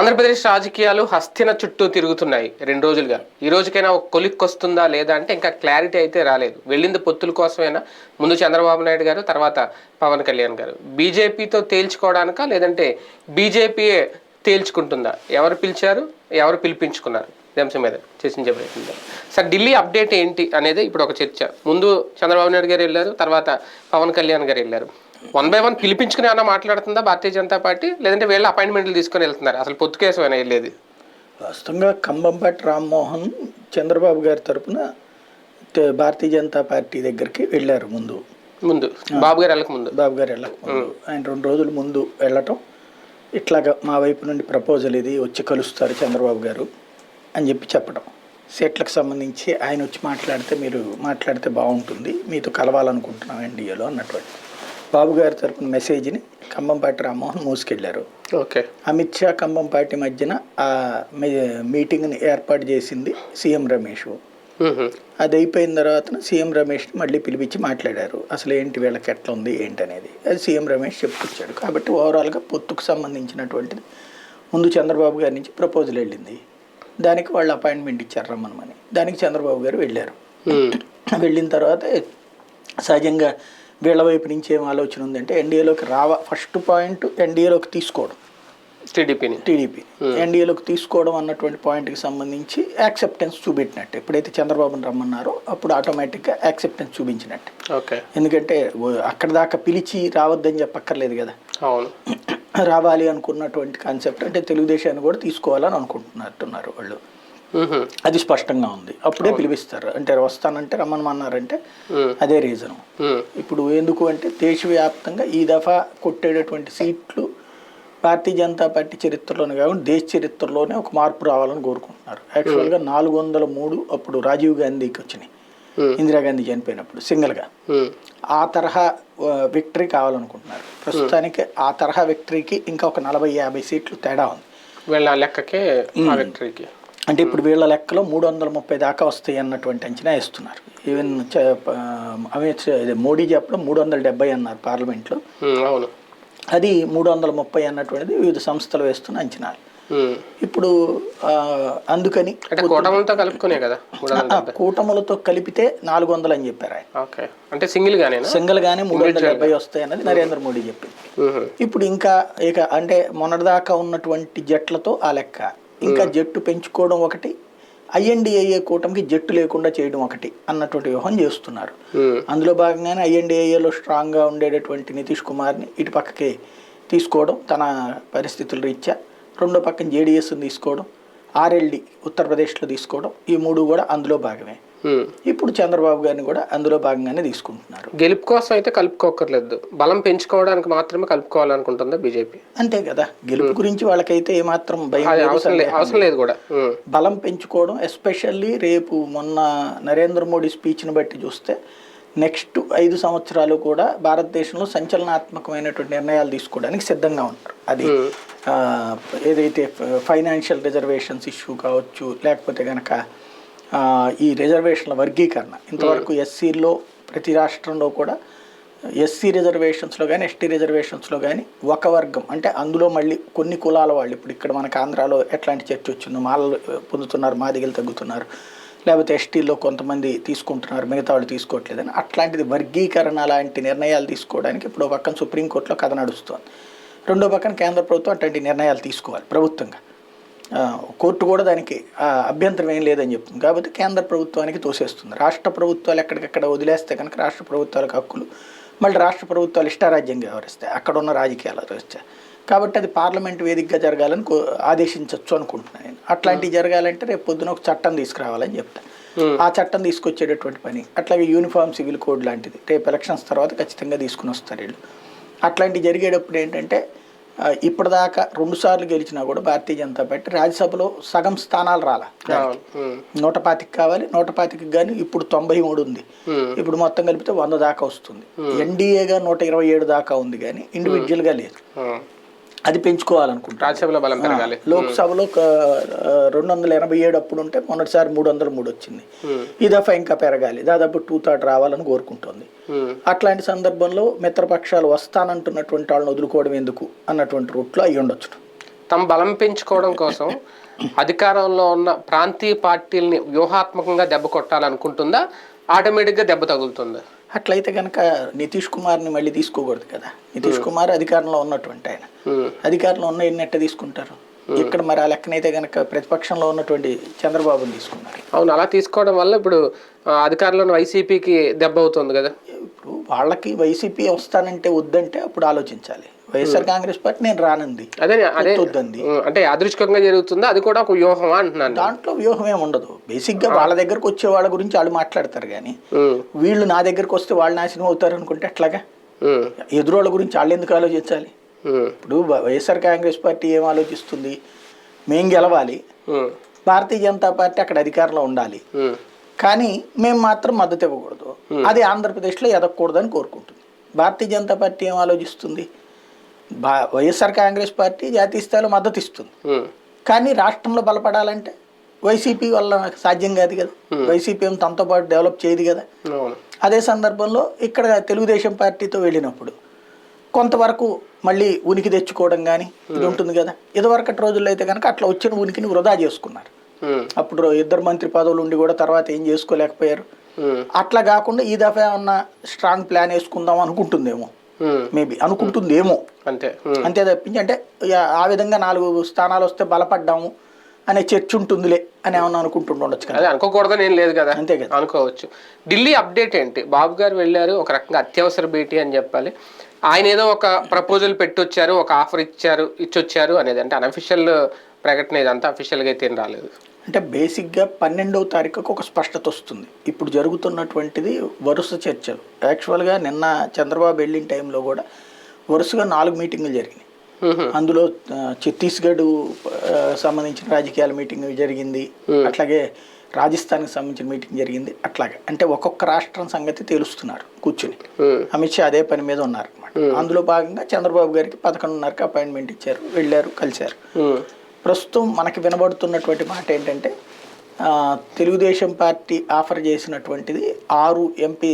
ఆంధ్రప్రదేశ్ రాజకీయాలు హస్తిన చుట్టూ తిరుగుతున్నాయి రెండు రోజులుగా. ఈ రోజుకైనా ఒక కొలిక్ వస్తుందా లేదా అంటే ఇంకా క్లారిటీ అయితే రాలేదు. వెళ్ళింది పొత్తుల కోసమేనా? ముందు చంద్రబాబు నాయుడు గారు తర్వాత పవన్ కళ్యాణ్ గారు. బీజేపీతో తేల్చుకోవడానికా లేదంటే బీజేపీయే తేల్చుకుంటుందా? ఎవరు పిలిచారు? ఎవరు పిలిపించుకున్నారు? అంశం మీద చర్చించే ప్రయత్నం సార్ ఢిల్లీ అప్డేట్ ఏంటి అనేది ఇప్పుడు ఒక చర్చ. ముందు చంద్రబాబు నాయుడు గారు వెళ్ళారు తర్వాత పవన్ కళ్యాణ్ గారు వెళ్ళారు. వన్ బై వన్ పిలిపించుకుని ఏమన్నా మాట్లాడుతుందా భారతీయ జనతా పార్టీ? లేదంటే వీళ్ళ అపాయింట్మెంట్లు తీసుకొని వెళ్తున్నారు. అసలు పొత్తు కేసు అయినా వెళ్ళేది. వాస్తవంగా కంబంపాటి రామ్మోహన్ చంద్రబాబు గారి తరపున భారతీయ జనతా పార్టీ దగ్గరికి వెళ్ళారు ముందు. ముందు. బాబు గారు వెళ్ళక ముందు. బాబు గారు వెళ్ళక ముందు. ఆయన రెండు రోజుల ముందు వెళ్ళటం. ఇట్లాగా మా వైపు నుండి ప్రపోజల్ ఇది వచ్చి కలుస్తారు చంద్రబాబు గారు అని చెప్పి చెప్పడం సీట్లకు సంబంధించి ఆయన వచ్చి మాట్లాడితే మీరు మాట్లాడితే బాగుంటుంది. మీతో కలవాలనుకుంటున్నాం ఎన్డీఏలో అన్నటువంటి బాబు గారి తరపున మెసేజ్ని కంబంపాటి రామ్మోహన్ మోసుకెళ్ళారు ఓకే. అమిత్ షా పార్టీ మధ్యన ఆ మీటింగ్ని ఏర్పాటు చేసింది సీఎం రమేష్. అది అయిపోయిన తర్వాత సీఎం రమేష్ని మళ్ళీ పిలిపించి మాట్లాడారు. అసలు ఏంటి వీళ్ళకి ఎట్లా ఉంది ఏంటి అనేది అది సీఎం రమేష్ చెప్పుకొచ్చాడు. కాబట్టి ఓవరాల్గా పొత్తుకు సంబంధించినటువంటిది ముందు చంద్రబాబు గారి నుంచి ప్రపోజల్ వెళ్ళింది. దానికి వాళ్ళు అపాయింట్మెంట్ ఇచ్చారు రమ్మనమని. దానికి చంద్రబాబు గారు వెళ్ళారు. వెళ్ళిన తర్వాత సహజంగా వీళ్ళ వైపు నుంచి ఏం ఆలోచన ఉందంటే ఎన్డీఏలోకి రావ ఫస్ట్ పాయింట్ ఎన్డీఏలోకి తీసుకోవడం. టీడీపీని టీడీపీ. ఎన్డీఏలోకి తీసుకోవడం అన్నటువంటి పాయింట్కి సంబంధించి యాక్సెప్టెన్స్ చూపెట్టినట్టు ఎప్పుడైతే చంద్రబాబుని రమ్మన్నారో అప్పుడు ఆటోమేటిక్గా యాక్సెప్టెన్స్ చూపించినట్టు. ఓకే. ఎందుకంటే అక్కడ దాకా పిలిచి రావద్దని చెప్పక్కర్లేదు కదా. అవును. రావాలి అనుకున్నటువంటి కాన్సెప్ట్ అంటే తెలుగుదేశాన్ని కూడా తీసుకోవాలని అనుకుంటున్నట్టున్నారు వాళ్ళు. అది స్పష్టంగా ఉంది అప్పుడే పిలిపిస్తారు అంటే వస్తానంటే రమ్మనమన్నారంటే మ్. అదే రీజను. ఇప్పుడు ఎందుకు అంటే దేశవ్యాప్తంగా ఈ దఫా కొట్టేటటువంటి సీట్లు భారతీయ జనతా పార్టీ చరిత్రలోనే కాకుండా దేశ చరిత్రలోనే ఒక మార్పు రావాలని కోరుకుంటున్నారు యాక్చువల్గా నాలుగు వందల మూడు అప్పుడు రాజీవ్ గాంధీకి వచ్చినాయి. ఇందిరాగాంధీ చనిపోయినప్పుడు సింగిల్గా. ఆ తరహా విక్టరీ కావాలనుకుంటున్నారు ప్రస్తుతానికి ఆ తరహా విక్టరీకి ఇంకా ఒక నలభై యాభై సీట్లు తేడా ఉంది వీళ్ళ లెక్కకే ఆ విక్టరీకి అంటే ఇప్పుడు వీళ్ళ లెక్కలో మూడు వందల ముప్పై దాకా వస్తాయి అన్నటువంటి అంచనా వేస్తున్నారు. ఈవెన్ అమిత్ మోడీ చెప్పడం మూడు వందల డెబ్బై అన్నారు పార్లమెంట్లో. అవును. అది మూడు వందల ముప్పై అన్నటువంటిది వివిధ సంస్థలు వేస్తున్న అంచనాలు. ఇప్పుడు అందుకని కూటమిలతో కలుపుకునే కదా కూటములతో కలిపితే నాలుగు వందలు అని చెప్పారు ఆయన. అంటే సింగిల్ గానేనా? సింగిల్ గానే మూడు వందల డెబ్బై వస్తాయి అన్నది నరేంద్ర మోడీ చెప్పింది. ఇప్పుడు ఇంకా ఇక అంటే మొన్నటిదాకా ఉన్నటువంటి జట్లతో ఆ లెక్క. ఇంకా జట్టు పెంచుకోవడం ఒకటి ఐఎన్డిఏఏ కూటమికి జట్టు లేకుండా చేయడం ఒకటి అన్నటువంటి వ్యూహం చేస్తున్నారు. అందులో భాగంగానే ఐఎన్డిఏఏలో స్ట్రాంగ్గా ఉండేటటువంటి నితీష్ కుమార్ని ఇటు పక్కకి తీసుకోవడం తన పరిస్థితుల రీత్యా రెండో పక్కన జేడీఎస్ని తీసుకోవడం ఆర్ఎల్డి ఉత్తరప్రదేశ్లో తీసుకోవడం ఈ మూడు కూడా అందులో భాగమే. ఇప్పుడు చంద్రబాబు గారిని కూడా అందులో భాగంగానే తీసుకుంటున్నారు. గెలుపు కోసం అయితే కలుపుకోకర్లేదు బలం పెంచుకోవడానికి మాత్రమే కలుపుకోవాలనుకుంటుందా బీజేపీ? అంతే కదా. గెలుపు గురించి వాళ్ళకైతే ఏమాత్రం భయం అవసరం లేదు కూడా. బలం పెంచుకోవడం ఎస్పెషల్లీ రేపు మొన్న నరేంద్ర మోడీ స్పీచ్ని బట్టి చూస్తే నెక్స్ట్ ఐదు సంవత్సరాలు కూడా భారతదేశంలో సంచలనాత్మకమైనటువంటి నిర్ణయాలు తీసుకోవడానికి సిద్ధంగా ఉన్నారు. అది ఏదైతే ఫైనాన్షియల్ రిజర్వేషన్స్ ఇష్యూ కావచ్చు లేకపోతే కనుక ఈ రిజర్వేషన్ల వర్గీకరణ. ఇంతవరకు ఎస్సీల్లో ప్రతి రాష్ట్రంలో కూడా ఎస్సీ రిజర్వేషన్స్లో కానీ ఎస్టీ రిజర్వేషన్స్లో కానీ ఒక వర్గం. అంటే అందులో మళ్ళీ కొన్ని కులాల వాళ్ళు. ఇప్పుడు ఇక్కడ మనకు ఆంధ్రాలో ఎట్లాంటి చర్చ వచ్చిందో మాలలు పొందుతున్నారు మాదిగలు తగ్గుతున్నారు. లేకపోతే ఎస్టీలో కొంతమంది తీసుకుంటున్నారు మిగతా వాళ్ళు తీసుకోవట్లేదని. అట్లాంటిది వర్గీకరణ లాంటి నిర్ణయాలు తీసుకోవడానికి ఇప్పుడు ఒక పక్కన సుప్రీంకోర్టులో కథ నడుస్తోంది. రెండో పక్కన కేంద్ర ప్రభుత్వం అట్లాంటి నిర్ణయాలు తీసుకోవాలి ప్రభుత్వంగా. కోర్టు కూడా దానికి అభ్యంతరం ఏం లేదని చెప్తుంది. కాబట్టి కేంద్ర ప్రభుత్వానికి తోసేస్తుంది. రాష్ట్ర ప్రభుత్వాలు ఎక్కడికక్కడ వదిలేస్తే కనుక రాష్ట్ర ప్రభుత్వాలకు హక్కులు. మళ్ళీ రాష్ట్ర ప్రభుత్వాలు ఇష్టారాజ్యంగా వ్యవహరిస్తాయి అక్కడ ఉన్న రాజకీయాలు వ్యవహరిస్తాయి కాబట్టి అది పార్లమెంట్ వేదికగా జరగాలని కో- ఆదేశించవచ్చు అనుకుంటున్నాను నేను. అట్లాంటివి జరగాలంటే రేపు పొద్దున ఒక చట్టం తీసుకురావాలని చెప్తాను ఆ చట్టం తీసుకొచ్చేటటువంటి పని. అట్లాగే యూనిఫామ్ సివిల్ కోడ్ లాంటిది. రేపు ఎలక్షన్స్ తర్వాత ఖచ్చితంగా తీసుకుని వస్తారు వీళ్ళు. అట్లాంటివి జరిగేటప్పుడు ఏంటంటే ఇప్పటిదాకా రెండు సార్లు గెలిచినా కూడా భారతీయ జనతా పార్టీ రాజ్యసభలో సగం స్థానాలు రాలా. నూట పాతికి కావాలి నూట పాతికి కానీ ఇప్పుడు తొంభై మూడు ఉంది మ్. ఇప్పుడు మొత్తం కలిపితే వంద దాకా వస్తుంది ఎన్డీఏగా నూట ఇరవై ఏడు దాకా ఉంది కానీ ఇండివిజువల్గా లేదు మ్. అది పెంచుకోవాలనుకుంటున్నాను. రాజ్యసభలో బలం పెరగాలి. లోక్సభలో రెండు వందల ఎనభై ఏడు అప్పుడు ఉంటే మొన్నటిసారి మూడు వందల మూడు వచ్చింది. ఈ దఫా ఇంకా పెరగాలి. దాదాపు టూ థర్డ్ రావాలని కోరుకుంటోంది. మ్. అట్లాంటి సందర్భంలో మిత్రపక్షాలు వస్తానంటున్నటువంటి వాళ్ళని వదులుకోవడం ఎందుకు అన్నటువంటి రూట్లో అయ్యి ఉండొచ్చు. తమ బలం పెంచుకోవడం కోసం అధికారంలో ఉన్న ప్రాంతీయ పార్టీల్ని వ్యూహాత్మకంగా దెబ్బ కొట్టాలనుకుంటుందా? ఆటోమేటిక్గా దెబ్బ తగులుతుందా? అట్లయితే కనుక నితీష్ కుమార్ని మళ్ళీ తీసుకోకూడదు కదా. నితీష్ కుమార్ అధికారంలో ఉన్నటువంటి ఆయన. అధికారంలో ఉన్న ఎన్ని ఎట్ట తీసుకుంటారు? ఇక్కడ మరి ఆ లెక్కనైతే కనుక ప్రతిపక్షంలో ఉన్నటువంటి చంద్రబాబుని తీసుకున్నారు. అవును అలా తీసుకోవడం వల్ల ఇప్పుడు అధికారంలో ఉన్న వైసీపీకి దెబ్బ అవుతుంది కదా. ఇప్పుడు వాళ్ళకి వైసీపీ వస్తానంటే వద్దంటే అప్పుడు ఆలోచించాలి. వైఎస్ఆర్ కాంగ్రెస్ పార్టీ నేను రానుంది. అదే అదే వద్దంది. ఉమ్, అంటే యాదృచ్ఛికంగా జరుగుతుందా? అది కూడా ఒక వ్యూహం అంటున్నాను. దాంట్లో వ్యూహం ఏమి ఉండదు. బేసిక్గా వాళ్ళ దగ్గరకు వచ్చే వాళ్ళ గురించి వాళ్ళు మాట్లాడతారు కానీ వీళ్ళు నా దగ్గరకు వస్తే వాళ్ళు నాశనం అవుతారు అనుకుంటే ఎట్లాగా ఉమ్, ఎదురోళ్ళ గురించి వాళ్ళు ఎందుకు ఆలోచించాలి? ఇప్పుడు వైఎస్ఆర్ కాంగ్రెస్ పార్టీ ఏం ఆలోచిస్తుంది? మేం గెలవాలి. భారతీయ జనతా పార్టీ అక్కడ అధికారంలో ఉండాలి. కానీ మేము మాత్రం మద్దతు ఇవ్వకూడదు. అది ఆంధ్రప్రదేశ్లో ఎదగకూడదని కోరుకుంటుంది భారతీయ జనతా పార్టీ ఏం ఆలోచిస్తుంది? వైఎస్ఆర్ కాంగ్రెస్ పార్టీ జాతీయ స్థాయిలో మద్దతు ఇస్తుంది కానీ రాష్ట్రంలో బలపడాలంటే వైసీపీ వల్ల సాధ్యం కాదు కదా. వైసీపీ ఏం తనతో పాటు డెవలప్ చేయదు కదా. అదే సందర్భంలో ఇక్కడ తెలుగుదేశం పార్టీతో వెళ్ళినప్పుడు కొంతవరకు మళ్ళీ ఉనికి తెచ్చుకోవడం కానీ ఇది ఉంటుంది కదా. ఇదివరకటి రోజుల్లో అయితే కనుక అట్లా వచ్చిన ఉనికిని వృధా చేసుకున్నారు. అప్పుడు ఇద్దరు మంత్రి పదవులు ఉండి కూడా తర్వాత ఏం చేసుకోలేకపోయారు. అట్లా కాకుండా ఈ దఫా ఏమన్నా స్ట్రాంగ్ ప్లాన్ వేసుకుందాం అనుకుంటుందేమో. మేబీ అనుకుంటుందేమో. అంతే. ఉమ్, అంతే తప్పించి అంటే ఆ విధంగా నాలుగు స్థానాలు వస్తే బలపడ్డాము అనే చర్చ ఉంటుందిలే అని ఏమన్నా అనుకుంటుండొచ్చు కదా. అదే అనుకోకూడదని ఏం లేదు కదా. అంతే కదా. అనుకోవచ్చు. ఢిల్లీ అప్డేట్ ఏంటి? బాబు గారు వెళ్ళారు ఒక రకంగా అత్యవసర భేటీ అని చెప్పాలి. ఆయన ఏదో ఒక ప్రపోజల్ పెట్టొచ్చారు ఒక ఆఫర్ ఇచ్చారు ఇచ్చొచ్చారు అనేది అంటే అనఫిషియల్ ప్రకటన ఇదంతా అఫీషియల్గా అయితే ఏం రాలేదు. అంటే బేసిక్గా పన్నెండవ తారీఖుకు ఒక స్పష్టత వస్తుంది. ఇప్పుడు జరుగుతున్నటువంటిది వరుస చర్చలు. యాక్చువల్గా నిన్న చంద్రబాబు వెళ్ళిన టైంలో కూడా వరుసగా నాలుగు మీటింగులు జరిగినాయి. అందులో ఛత్తీస్గఢ్ సంబంధించిన రాజకీయాల మీటింగ్ జరిగింది. అట్లాగే రాజస్థాన్కి సంబంధించిన మీటింగ్ జరిగింది. అట్లాగే అంటే ఒక్కొక్క రాష్ట్రం సంగతి తెలుస్తున్నారు కూర్చుని. అమిత్ షా అదే పని మీద ఉన్నారు అందులో భాగంగా చంద్రబాబు గారికి పదకొండున్నరకి అపాయింట్మెంట్ ఇచ్చారు. వెళ్ళారు కలిశారు. ప్రస్తుతం మనకి వినబడుతున్నటువంటి మాట ఏంటంటే తెలుగుదేశం పార్టీ ఆఫర్ చేసినటువంటిది ఆరు ఎంపీ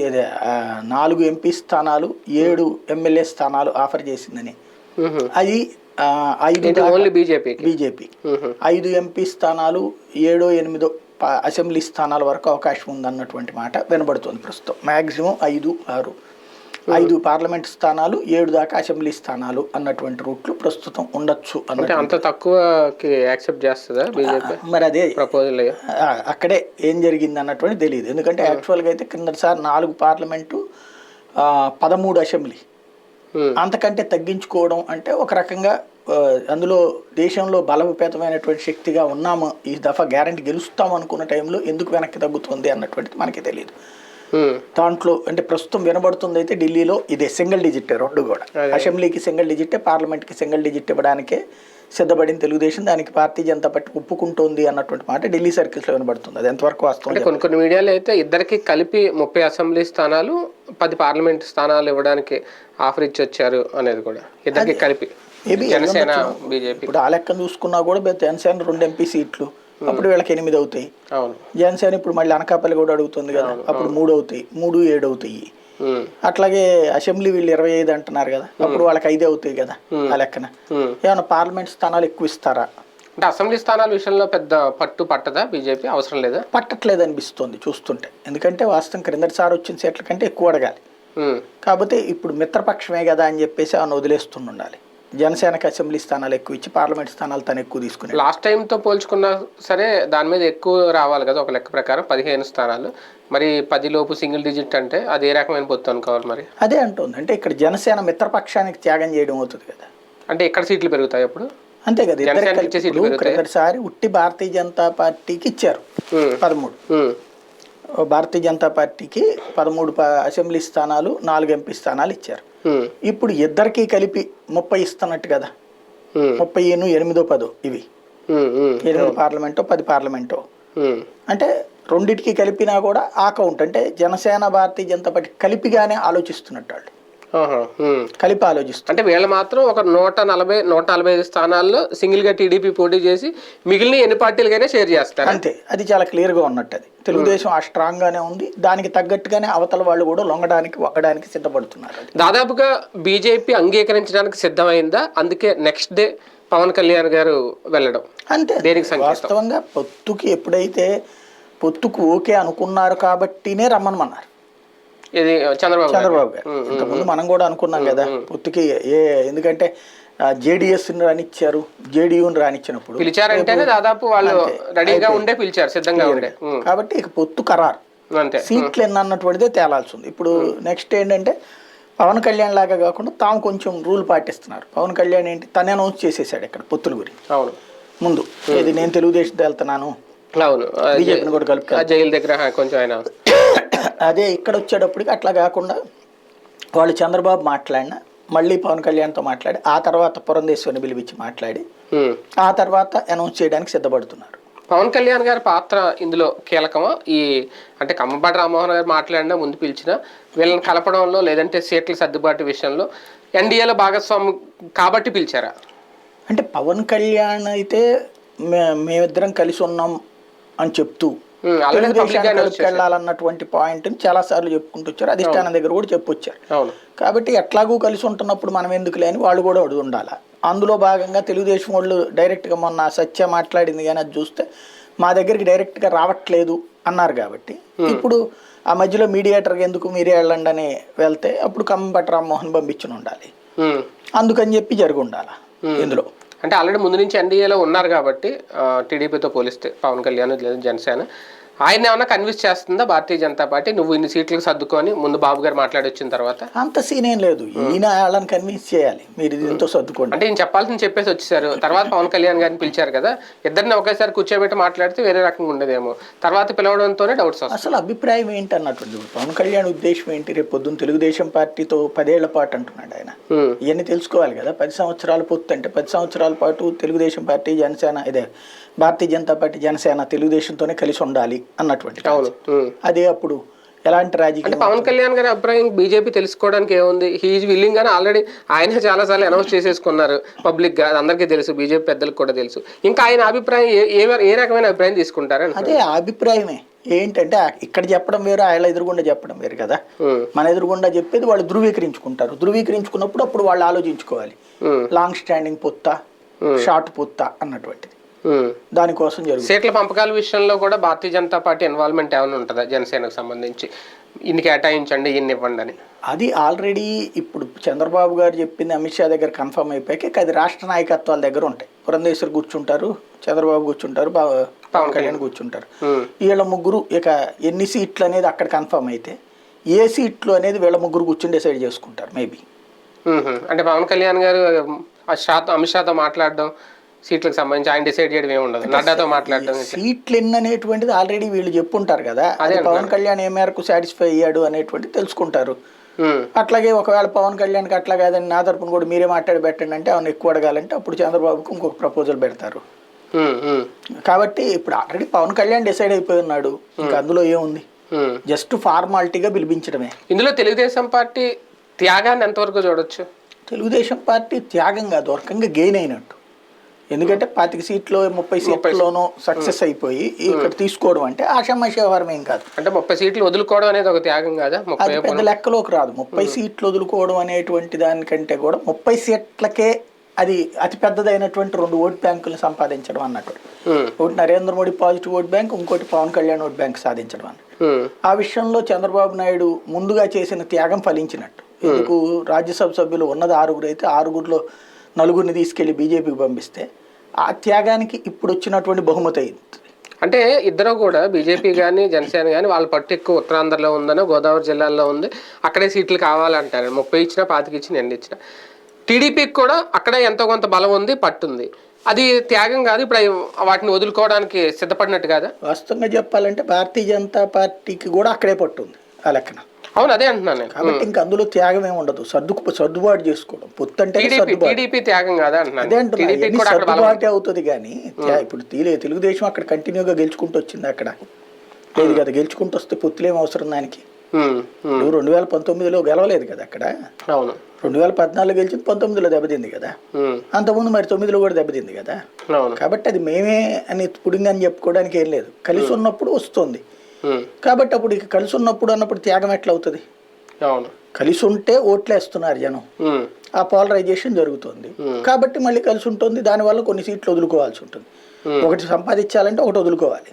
నాలుగు ఎంపీ స్థానాలు ఏడు ఎమ్మెల్యే స్థానాలు ఆఫర్ చేసిందని. అది ఐదు ఓన్లీ బీజేపీకి? బీజేపీ. ఐదు ఎంపీ స్థానాలు ఏడో ఎనిమిదో అసెంబ్లీ స్థానాల వరకు అవకాశం ఉందన్నటువంటి మాట వినబడుతుంది ప్రస్తుతం. మ్యాక్సిమం ఐదు ఆరు. ఐదు పార్లమెంట్ స్థానాలు ఏడు దాకా అసెంబ్లీ స్థానాలు అన్నటువంటి రూట్లు ప్రస్తుతం ఉండొచ్చు అంటే అంత తక్కువకి యాక్సెప్ట్ చేస్తుందా బీజేపీ? మరి అదే ప్రపోజల్ అక్కడే ఏం జరిగింది అన్నటువంటి తెలియదు ఎందుకంటే యాక్చువల్గా అయితే కిందసారి నాలుగు పార్లమెంటు పదమూడు అసెంబ్లీ. అంతకంటే తగ్గించుకోవడం అంటే ఒక రకంగా అందులో దేశంలో బలపేతమైనటువంటి శక్తిగా ఉన్నాము. ఈ దఫా గ్యారంటీ గెలుస్తాం అనుకున్న టైంలో ఎందుకు వెనక్కి తగ్గుతుంది అన్నటువంటిది మనకి తెలియదు దాంట్లో అంటే ప్రస్తుతం వినబడుతుంది అయితే ఢిల్లీలో ఇదే సింగిల్ డిజిట్ రెండు కూడా. అసెంబ్లీకి సింగిల్ డిజిట్ పార్లమెంట్కి సింగిల్ డిజిట్ ఇవ్వడానికే సిద్ధపడిన తెలుగుదేశం. దానికి భారతీయ జనతా పార్టీ ఒప్పుకుంటోంది అన్నటువంటి మాట ఢిల్లీ సర్కిల్స్లో వినబడుతుంది. అది ఎంతవరకు వాస్తవం అంటే కొన్ని కొన్ని మీడియాలో అయితే ఇద్దరికి కలిపి ముప్పై అసెంబ్లీ స్థానాలు పది పార్లమెంట్ స్థానాలు ఇవ్వడానికి ఆఫర్ ఇచ్చి వచ్చారు అనేది కూడా. ఇద్దరికి కలిపి జనసేన బీజేపీ. ఇప్పుడు ఆ లెక్కను చూసుకున్నా కూడా జనసేన రెండు ఎంపీ సీట్లు. అప్పుడు వీళ్ళకి ఎనిమిది అవుతాయి. జనసేన ఇప్పుడు మళ్ళీ అనకాపల్లి కూడా అడుగుతుంది కదా. అప్పుడు మూడు అవుతాయి మూడు ఏడు అవుతాయి. ఉమ్, అట్లాగే అసెంబ్లీ వీళ్ళు ఇరవై ఐదు అంటున్నారు కదా. అప్పుడు వాళ్ళకి ఐదే అవుతాయి కదా ఆ లెక్కన. ఏమైనా పార్లమెంట్ స్థానాలు ఎక్కువ ఇస్తారా? అంటే అసెంబ్లీ స్థానాల విషయంలో పెద్ద పట్టు పట్టదా బీజేపీ? అవసరం లేదా? పట్టట్లేదు అనిపిస్తుంది చూస్తుంటే. ఎందుకంటే వాస్తవం క్రిందటి సారి వచ్చిన సీట్ల కంటే ఎక్కువ అడగాలి. కాకపోతే ఇప్పుడు మిత్రపక్షమే కదా అని చెప్పేసి ఆయన వదిలేస్తుండి ఉండాలి జనసేనకి అసెంబ్లీ స్థానాలు ఎక్కువ ఇచ్చి పార్లమెంట్ స్థానాలు తను ఎక్కువ తీసుకునే లాస్ట్ టైంతో పోల్చుకున్నా సరే దాని మీద ఎక్కువ రావాలి కదా ఒక లెక్క ప్రకారం పదిహేను స్థానాలు. మరి పది లోపు సింగిల్ డిజిట్ అంటే అది ఏ రకమైన పొత్తు అనుకోవాలి మరి? అదే అంటుంది. అంటే ఇక్కడ జనసేన మిత్రపక్షానికి త్యాగం చేయడం అవుతుంది కదా. అంటే ఎక్కడ సీట్లు పెరుగుతాయి అప్పుడు? అంతే కదా క్రిందటిసారి ఉట్టి భారతీయ జనతా పార్టీకి ఇచ్చారు పదమూడు. భారతీయ జనతా పార్టీకి పదమూడు అసెంబ్లీ స్థానాలు నాలుగు ఎంపీ స్థానాలు ఇచ్చారు. ఇప్పుడు ఇద్దరికి కలిపి ముప్పై ఇస్తున్నట్టు కదా. ముప్పై ఎనిమిదో పదో ఇవి. ఎనిమిది పార్లమెంటో పది పార్లమెంటో. అంటే రెండిటికి కలిపినా కూడా ఆ కౌంట్ అంటే జనసేన భారతీయ జనతా పార్టీ కలిపిగానే ఆలోచిస్తున్నట్టు వాళ్ళు. కలిపి ఆలోచిస్తున్నారు అంటే వీళ్ళు మాత్రం ఒక నూట నలభై నూట నలభై ఐదు స్థానాల్లో సింగిల్గా టీడీపీ పోటీ చేసి మిగిలిన ఎన్ని పార్టీలకైనా షేర్ చేస్తారు. అంతే. అది చాలా క్లియర్గా ఉన్నట్టు అది తెలుగుదేశం ఆ స్ట్రాంగ్ గానే ఉంది. దానికి తగ్గట్టుగానే అవతల వాళ్ళు కూడా లొంగడానికి ఒక్కడానికి సిద్ధపడుతున్నారు. దాదాపుగా బీజేపీ అంగీకరించడానికి సిద్ధమైందా? అందుకే నెక్స్ట్ డే పవన్ కళ్యాణ్ గారు వెళ్ళడం. అంతే. దేనికి? వాస్తవంగా పొత్తుకి ఎప్పుడైతే పొత్తుకు ఓకే అనుకున్నారు కాబట్టినే రమ్మనమన్నారు. ఇది చంద్రబాబు. చంద్రబాబు గారు. ఇంతకుముందు మనం కూడా అనుకున్నాం కదా పొత్తుకి ఏ ఎందుకంటే జేడిఎస్ని రానిచ్చారు జేడీయూని రానిచ్చినప్పుడు. పిలిచారంటేనే దాదాపు వాళ్ళు రెడీగా ఉండే పిలిచారు సిద్ధంగా ఉండే. కాబట్టి ఇక పొత్తు ఖరారు. సీట్లు ఎన్ని అన్నటువంటిదే తేలాల్సి ఉంది ఇప్పుడు నెక్స్ట్ ఏంటంటే పవన్ కళ్యాణ్ లాగా కాకుండా తాము కొంచెం రూల్ పాటిస్తున్నారు. పవన్ కళ్యాణ్ ఏంటి తనే అనౌన్స్ చేసేసాడు ఇక్కడ పొత్తుల గురించి. అవును. ముందు ఇది నేను తెలుగుదేశం వెళ్తున్నాను అవును. బీజేపీని కూడా కలుపుతారు ఆ జైలు దగ్గర కొంచెం ఆయన అదే ఇక్కడ వచ్చేటప్పటికి అట్లా కాకుండా వాళ్ళు చంద్రబాబు మాట్లాడిన మళ్ళీ పవన్ కళ్యాణ్తో మాట్లాడి ఆ తర్వాత పురంధేశ్వరిని పిలిపించి మాట్లాడి. ఆ తర్వాత అనౌన్స్ చేయడానికి సిద్ధపడుతున్నారు. పవన్ కళ్యాణ్ గారి పాత్ర ఇందులో కీలకమా? ఈ అంటే కమ్మపాటి రామ్మోహన్ గారు మాట్లాడినా ముందు పిలిచిన వీళ్ళని కలపడంలో లేదంటే సీట్ల సర్దుబాటు విషయంలో ఎన్డీఏలో భాగస్వామి కాబట్టి పిలిచారా? అంటే పవన్ కళ్యాణ్ అయితే మే మేమిద్దరం కలిసి ఉన్నాం అని చెప్తూ కలుపుకెళ్ళాలన్నటువంటి పాయింట్ని చాలా సార్లు చెప్పుకుంటూ వచ్చారు. అధిష్టానం దగ్గర కూడా చెప్పొచ్చారు కాబట్టి ఎట్లాగూ కలిసి ఉంటున్నప్పుడు మనం ఎందుకు లేని వాళ్ళు కూడా అడుగు ఉండాలి. అందులో భాగంగా తెలుగుదేశం వాళ్ళు డైరెక్ట్గా మొన్న సత్య మాట్లాడింది కానీ అది చూస్తే మా దగ్గరికి డైరెక్ట్గా రావట్లేదు అన్నారు కాబట్టి. ఇప్పుడు ఆ మధ్యలో మీడియేటర్గా ఎందుకు మీరే వెళ్ళండి అని వెళ్తే అప్పుడు కంబటి రామ్మోహన్ పంపించుని ఉండాలి. అందుకని చెప్పి జరిగి ఉండాలి? ఇందులో. అంటే ఆల్రెడీ ముందు నుంచి ఎన్డీఏలో ఉన్నారు కాబట్టి టీడీపీతో పోలిస్తే పవన్ కళ్యాణ్ లేదా జనసేన ఆయన ఏమన్నా కన్విన్స్ చేస్తుందా భారతీయ జనతా పార్టీ? నువ్వు ఇన్ని సీట్లకు సర్దుకొని ముందు బాబు గారు మాట్లాడి వచ్చిన తర్వాత? అంత సీన్ ఏం లేదు. ఈయన వాళ్ళని కన్విన్స్ చేయాలి. మీరు దీంతో సర్దుకోండి. అంటే ఈయన చెప్పాల్సింది చెప్పేసి వచ్చేసారు. తర్వాత పవన్ కళ్యాణ్ గారిని పిలిచారు కదా. ఇద్దరిని ఒకేసారి కూర్చోబెట్టి మాట్లాడితే వేరే రకంగా ఉండదేమో. తర్వాత పిలవడంతోనే డౌట్స్ వస్తాయి. అసలు అభిప్రాయం ఏంటి అన్నటువంటి ఇప్పుడు పవన్ కళ్యాణ్ ఉద్దేశం ఏంటి? రేపు పొద్దున్న తెలుగుదేశం పార్టీతో పదేళ్ళ పాటు అంటున్నాడు ఆయన. ఇవన్నీ తెలుసుకోవాలి కదా. పది సంవత్సరాల పొత్తు అంటే పది సంవత్సరాల పాటు తెలుగుదేశం పార్టీ జనసేన ఇదే భారతీయ జనతా పార్టీ జనసేన తెలుగుదేశంతోనే కలిసి ఉండాలి. అన్నటువంటి. అదే అప్పుడు ఎలాంటి రాజకీయం పవన్ కళ్యాణ్ గారి అభిప్రాయం బీజేపీ తెలుసుకోవడానికి ఏముంది? హీఈ్ విల్లింగ్ అని ఆల్రెడీ ఆయన చాలా సార్లు అనౌన్స్ చేసేసుకున్నారు పబ్లిక్గా. అది అందరికీ తెలుసు బీజేపీ పెద్దలకు కూడా తెలుసు. ఇంకా ఆయన అభిప్రాయం ఏ ఏ- రకమైన అభిప్రాయం తీసుకుంటారని అదే అభిప్రాయమే. ఏంటంటే ఇక్కడ చెప్పడం వేరు ఆయన ఎదురుగుండా చెప్పడం వేరు కదా. మన ఎదురుగుండా చెప్పేది వాళ్ళు ధృవీకరించుకుంటారు. ధృవీకరించుకున్నప్పుడు అప్పుడు వాళ్ళు ఆలోచించుకోవాలి. లాంగ్ స్టాండింగ్ పొత్త షార్ట్ పొత్త అన్నటువంటిది. దానికోసం జరుగుతుంది. సీట్ల పంపకాల విషయంలో కూడా భారతీయ జనతా పార్టీ ఇన్వాల్వ్మెంట్ ఏమైనా ఉంటుందా? జనసేనకు సంబంధించి. ఇన్ని కేటాయించండి ఇన్ని ఇవ్వండి అని. అది ఆల్రెడీ ఇప్పుడు చంద్రబాబు గారు చెప్పింది అమిత్ షా దగ్గర కన్ఫర్మ్ అయిపోయాక అది రాష్ట్ర నాయకత్వాల దగ్గర ఉంటాయి. పురంధేశ్వర్ కూర్చుంటారు చంద్రబాబు కూర్చుంటారు పవన్ కళ్యాణ్ కూర్చుంటారు. వీళ్ళ ముగ్గురు ఇక ఎన్ని సీట్లు అనేది అక్కడ కన్ఫర్మ్ అయితే ఏ సీట్లు అనేది వీళ్ళ ముగ్గురు కూర్చుని డిసైడ్ చేసుకుంటారు మేబీ అంటే పవన్ కళ్యాణ్ గారు అమిత్ షాతో మాట్లాడడం సీట్లకు సంబంధించి ఆయన డిసైడ్ చేయడం ఏమి ఉండదు. నడ్డాతో మాట్లాడడం సీట్లు ఎన్ని అనేటువంటిది ఆల్రెడీ వీళ్ళు చెప్పుంటారు కదా. అది పవన్ కళ్యాణ్ ఏ మేరకు సాటిస్ఫై అయ్యాడు అనేటువంటిది తెలుసుకుంటారు. అట్లాగే ఒకవేళ పవన్ కళ్యాణ్కి అట్లా కాదని నా తరపున కూడా మీరే మాట్లాడి పెట్టండి అంటే అవును ఎక్కువ అడగాలంటే అప్పుడు చంద్రబాబుకి ఇంకొక ప్రపోజల్ పెడతారు. కాబట్టి ఇప్పుడు ఆల్రెడీ పవన్ కళ్యాణ్ డిసైడ్ అయిపోయి ఉన్నాడు. ఇంకా అందులో ఏముంది. జస్ట్ ఫార్మాలిటీగా పిలిపించడమే. ఇందులో తెలుగుదేశం పార్టీ త్యాగాన్ని ఎంతవరకు చూడొచ్చు? తెలుగుదేశం పార్టీ త్యాగం కాదు ఒక రకంగా గెయిన్ అయినట్టు. ఎందుకంటే పాతిక సీట్లో ముప్పై సీట్లలోనూ సక్సెస్ అయిపోయి ఇక్కడ తీసుకోవడం అంటే ఆషామాషి వ్యవహారం ఏం కాదు. అంటే ముప్పై సీట్లు వదులుకోవడం అనేది ఒక త్యాగం కాదా? అది పెద్ద లెక్కలోకి రాదు. ముప్పై సీట్లు వదులుకోవడం అనేటువంటి దానికంటే కూడా ముప్పై సీట్లకే అది అతి పెద్దదైనటువంటి రెండు ఓట్ బ్యాంకులు సంపాదించడం అన్నట్టు. ఒకటి Narendra Modi positive vote bank ఇంకోటి పవన్ కళ్యాణ్ ఓట్ బ్యాంక్ సాధించడం అన్నట్టు. ఆ విషయంలో చంద్రబాబు నాయుడు ముందుగా చేసిన త్యాగం ఫలించినట్టు. ఎందుకు? రాజ్యసభ సభ్యులు ఉన్నది ఆరుగురు అయితే ఆరుగురిలో నలుగురిని తీసుకెళ్ళి బీజేపీకి పంపిస్తే ఆ త్యాగానికి ఇప్పుడు వచ్చినటువంటి బహుమతి అయింది. అంటే ఇద్దరు కూడా బీజేపీ కానీ జనసేన కానీ వాళ్ళ పట్టు ఎక్కువ ఉత్తరాంధ్రలో ఉందనో గోదావరి జిల్లాలో ఉంది. అక్కడే సీట్లు కావాలంటారు. ముప్పై ఇచ్చినా పాతికి ఇచ్చిన ఎన్ని ఇచ్చినా. టీడీపీకి కూడా అక్కడే ఎంతో కొంత బలం ఉంది పట్టుంది అది త్యాగం కాదు ఇప్పుడు వాటిని వదులుకోవడానికి సిద్ధపడినట్టు కాదా? వాస్తవంగా చెప్పాలంటే భారతీయ జనతా పార్టీకి కూడా అక్కడే పట్టుంది ఆ లెక్కన. అవును అదే అంటున్నాను నేను. కాబట్టి ఇంక అందులో త్యాగం ఏమి ఉండదు. సర్దుకు సర్దుబాటు చేసుకోవడం. పొత్తు అంటే టీడీపీ త్యాగం కాదా అదే అంటున్నాను సర్దుబాటే అవుతుంది కానీ ఇప్పుడు తీలే తెలుగుదేశం అక్కడ కంటిన్యూగా గెలుచుకుంటూ వచ్చింది అక్కడ. లేదు కదా గెలుచుకుంటూ వస్తే పొత్తులేం అవసరం దానికి? ఇప్పుడు రెండు వేల పంతొమ్మిదిలో గెలవలేదు కదా అక్కడ? అవును. రెండు వేల పద్నాలుగు గెలిచింది పంతొమ్మిదిలో దెబ్బతింది కదా? అంతకుముందు మరి తొమ్మిదిలో కూడా దెబ్బతింది కదా? కాబట్టి అది మేమే అని పుడింగ్ అని చెప్పుకోవడానికి ఏం లేదు. కలిసి ఉన్నప్పుడు వస్తుంది. కాబట్టి అప్పుడు ఇక కలిసి ఉన్నప్పుడు అన్నప్పుడు త్యాగం ఎట్లా అవుతుంది కలిసి ఉంటే ఓట్లేస్తున్నారు జనం. ఆ పోలరైజేషన్ జరుగుతుంది. కాబట్టి మళ్ళీ కలిసి ఉంటుంది దానివల్ల కొన్ని సీట్లు వదులుకోవాల్సి ఉంటుంది. ఒకటి సంపాదించాలంటే ఒకటి వదులుకోవాలి.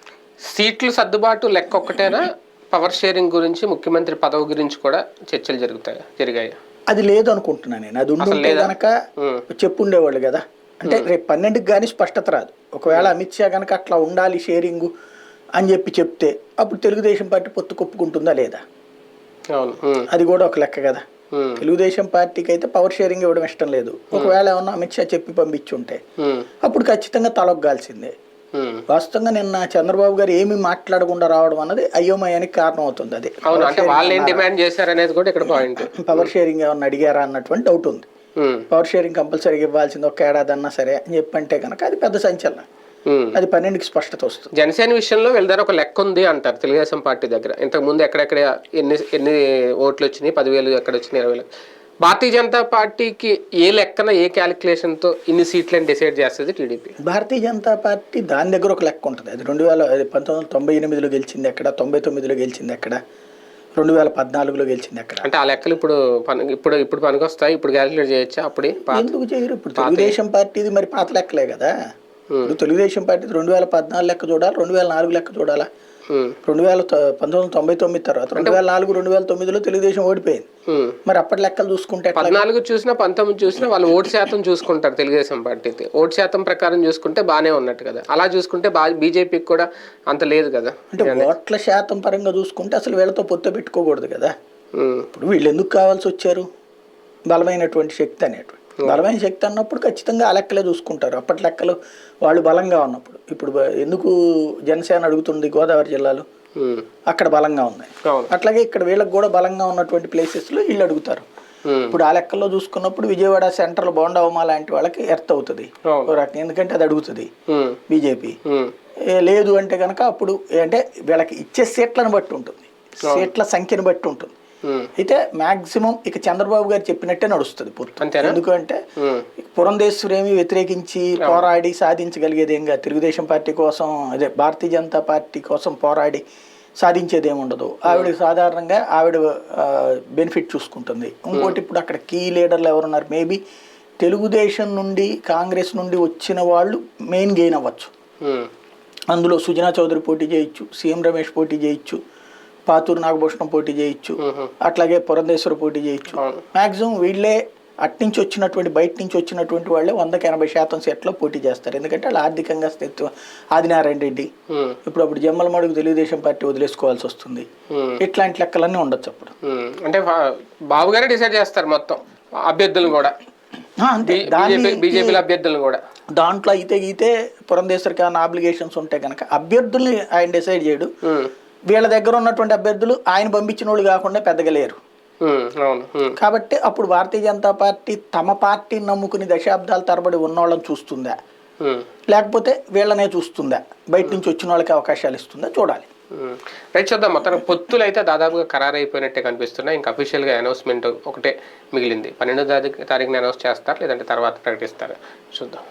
సీట్లు సర్దుబాటు లెక్క ఒక్కటేనా? పవర్ షేరింగ్ గురించి ముఖ్యమంత్రి పదవి గురించి కూడా చర్చలు జరుగుతాయి జరిగాయి. అది లేదు అనుకుంటున్నాను నేను. అది ఉండుంటే కనుక చెప్పుండేవాళ్ళు కదా. అంటే రేపు పన్నెండుకి కానీ స్పష్టత రాదు. ఒకవేళ అమిత్ షా కనుక అట్లా ఉండాలి షేరింగ్ అని చెప్పి చెప్తే అప్పుడు తెలుగుదేశం పార్టీ పొత్తు కొప్పుకుంటుందా లేదా? అది కూడా ఒక లెక్క కదా. తెలుగుదేశం పార్టీకి అయితే పవర్ షేరింగ్ ఇవ్వడం ఇష్టం లేదు. ఒకవేళ ఏమన్నా అమిత్ షా చెప్పి పంపించుంటే అప్పుడు ఖచ్చితంగా తలొగ్గాల్సిందే. వాస్తవంగా నిన్న చంద్రబాబు గారు ఏమీ మాట్లాడకుండా రావడం అన్నది అయోమయానికి కారణం అవుతుంది అది. అవును అంటే వాళ్ళు ఏం డిమాండ్ చేశారనేది కూడా ఇక్కడ పాయింట్ పవర్ షేరింగ్ ఏమన్నా అడిగారా అన్నటువంటి డౌట్ ఉంది. పవర్ షేరింగ్ కంపల్సరీగా ఇవ్వాల్సింది ఒక ఏడాది అన్నా సరే అని చెప్పంటే కనుక అది పెద్ద సంచలనం. అది పన్నెండుకి స్పష్టత వస్తుంది. జనసేన విషయంలో వీళ్ళ దగ్గర ఒక లెక్క ఉంది అంటారు తెలుగుదేశం పార్టీ దగ్గర. ఇంతకు ముందు ఎక్కడెక్కడ ఎన్ని ఎన్ని ఓట్లు వచ్చినాయి? పదివేలు ఎక్కడ వచ్చినాయి? ఇరవై వేలు. భారతీయ జనతా పార్టీకి ఏ లెక్కన ఏ calculation తో ఇన్ని సీట్లని డిసైడ్ చేస్తుంది టీడీపీ? భారతీయ జనతా పార్టీ దాని దగ్గర ఒక లెక్క ఉంటుంది. అది రెండు వేల పంతొమ్మిది వందల తొంభై ఎనిమిదిలో గెలిచింది ఎక్కడ? తొంభై తొమ్మిదిలో గెలిచింది ఎక్కడ? రెండు వేల పద్నాలుగులో గెలిచింది ఎక్కడ? అంటే ఆ లెక్కలు ఇప్పుడు ఇప్పుడు ఇప్పుడు పనికొస్తాయి ఇప్పుడు క్యాలిక్యులేట్ చేయొచ్చా? అప్పుడే ఎందుకు చేయరు? ఇప్పుడు తెలుగుదేశం పార్టీది మరి పాత లెక్కలే కదా. ఇప్పుడు తెలుగుదేశం పార్టీది రెండు వేల పద్నాలుగు లెక్క చూడాలి? రెండు వేల నాలుగు లెక్క చూడాలా? రెండు వేల పంతొమ్మిది వందల తొంభై తొమ్మిది తర్వాత రెండు వేల నాలుగు రెండు వేల తొమ్మిదిలో తెలుగుదేశం ఓడిపోయింది. మరి అప్పటి లెక్కలు చూసుకుంటే? పద్నాలుగు చూసినా పంతొమ్మిది చూసినా వాళ్ళు ఓటు శాతం చూసుకుంటారు తెలుగుదేశం పార్టీకి. ఓటు శాతం ప్రకారం చూసుకుంటే బాగానే ఉన్నట్టు కదా. అలా చూసుకుంటే బా బీజేపీకి కూడా అంత లేదు కదా. అంటే ఓట్ల శాతం పరంగా చూసుకుంటే అసలు వీళ్ళతో పొత్తు పెట్టుకోకూడదు కదా. ఇప్పుడు వీళ్ళు ఎందుకు కావాల్సి వచ్చారు? బలమైనటువంటి శక్తి అనేటువంటి బలమైన శక్తి అన్నప్పుడు ఖచ్చితంగా ఆ లెక్కలే చూసుకుంటారు. అప్పటి లెక్కలు వాళ్ళు బలంగా ఉన్నప్పుడు. ఇప్పుడు ఎందుకు జనసేన అడుగుతుంది గోదావరి జిల్లాలో? అక్కడ బలంగా అవును. అట్లాగే ఇక్కడ వీళ్ళకి కూడా బలంగా ఉన్నటువంటి ప్లేసెస్లో వీళ్ళు అడుగుతారు. ఇప్పుడు ఆ లెక్కల్లో చూసుకున్నప్పుడు విజయవాడ సెంట్రల్ బోండావమా లాంటి వాళ్ళకి ఎర్త్ అవుతుంది. ఎందుకంటే అది అడుగుతుంది బీజేపీ. లేదు అంటే కనుక అప్పుడు అంటే వీళ్ళకి ఇచ్చే సీట్లను బట్టి ఉంటుంది. సీట్ల సంఖ్యను బట్టి ఉంటుంది. అయితే మాక్సిమం ఇక చంద్రబాబు గారు చెప్పినట్టే నడుస్తుంది పూర్తి? ఎందుకంటే ఉమ్, పురంధేశ్వరేమి వ్యతిరేకించి పోరాడి సాధించగలిగేది ఏం తెలుగుదేశం పార్టీ కోసం అదే భారతీయ జనతా పార్టీ కోసం పోరాడి సాధించేది ఏమి ఉండదు ఆవిడ సాధారణంగా ఆవిడ బెనిఫిట్ చూసుకుంటుంది. ఇంకోటి ఇప్పుడు అక్కడ కీ లీడర్లు ఎవరున్నారు? మేబీ తెలుగుదేశం నుండి కాంగ్రెస్ నుండి వచ్చిన వాళ్ళు మెయిన్ గెయిన్ అవ్వచ్చు. అందులో సుజనా చౌదరి పోటీ చేయొచ్చు సీఎం రమేష్ పోటీ చేయొచ్చు పాతూరు నాగభూషణం పోటీ చేయొచ్చు. అట్లాగే పురంధేశ్వర పోటీ చేయొచ్చు. మాక్సిమం వీళ్ళే అట్నుంచి వచ్చినటువంటి బయట నుంచి వచ్చినటువంటి వాళ్ళే వందకి ఎనభై శాతం సీట్లో పోటీ చేస్తారు. ఎందుకంటే వాళ్ళు ఆర్థికంగా స్థితి ఆదినారాయణ రెడ్డి. ఇప్పుడు అప్పుడు జమ్మల మడుగు తెలుగుదేశం పార్టీ వదిలేసుకోవాల్సి వస్తుంది. ఇట్లాంటి లెక్కలన్నీ ఉండొచ్చు అప్పుడు. అంటే బాబు గారే డిసైడ్ చేస్తారు మొత్తం అభ్యర్థులను కూడా. బీజేపీ అభ్యర్థులను కూడా. దాంట్లో అయితే గీతే పురంధేశ్వరికి ఆబ్లిగేషన్స్ ఉంటే కనుక అభ్యర్థుల్ని ఆయన డిసైడ్ చేయడు. వీళ్ళ దగ్గర ఉన్నటువంటి అభ్యర్థులు ఆయన పంపించిన వాళ్ళు కాకుండా పెద్దగా లేరు. కాబట్టి అప్పుడు భారతీయ జనతా పార్టీ తమ పార్టీని నమ్ముకుని దశాబ్దాల తరబడి ఉన్నోళ్ళని చూస్తుందా? లేకపోతే వీళ్ళనే చూస్తుందా? బయట నుంచి వచ్చిన వాళ్ళకి అవకాశాలు ఇస్తుందా? చూడాలి. రైట్ చూద్దాం. మొత్తం పొత్తులు అయితే దాదాపుగా ఖరారు అయిపోయినట్టే కనిపిస్తున్నాయి. ఇంకా అఫీషియల్గా అనౌన్స్మెంట్ ఒకటే మిగిలింది. పన్నెండో తారీఖు తారీఖున అనౌన్స్ చేస్తారు లేదంటే తర్వాత ప్రకటిస్తారు. చూద్దాం.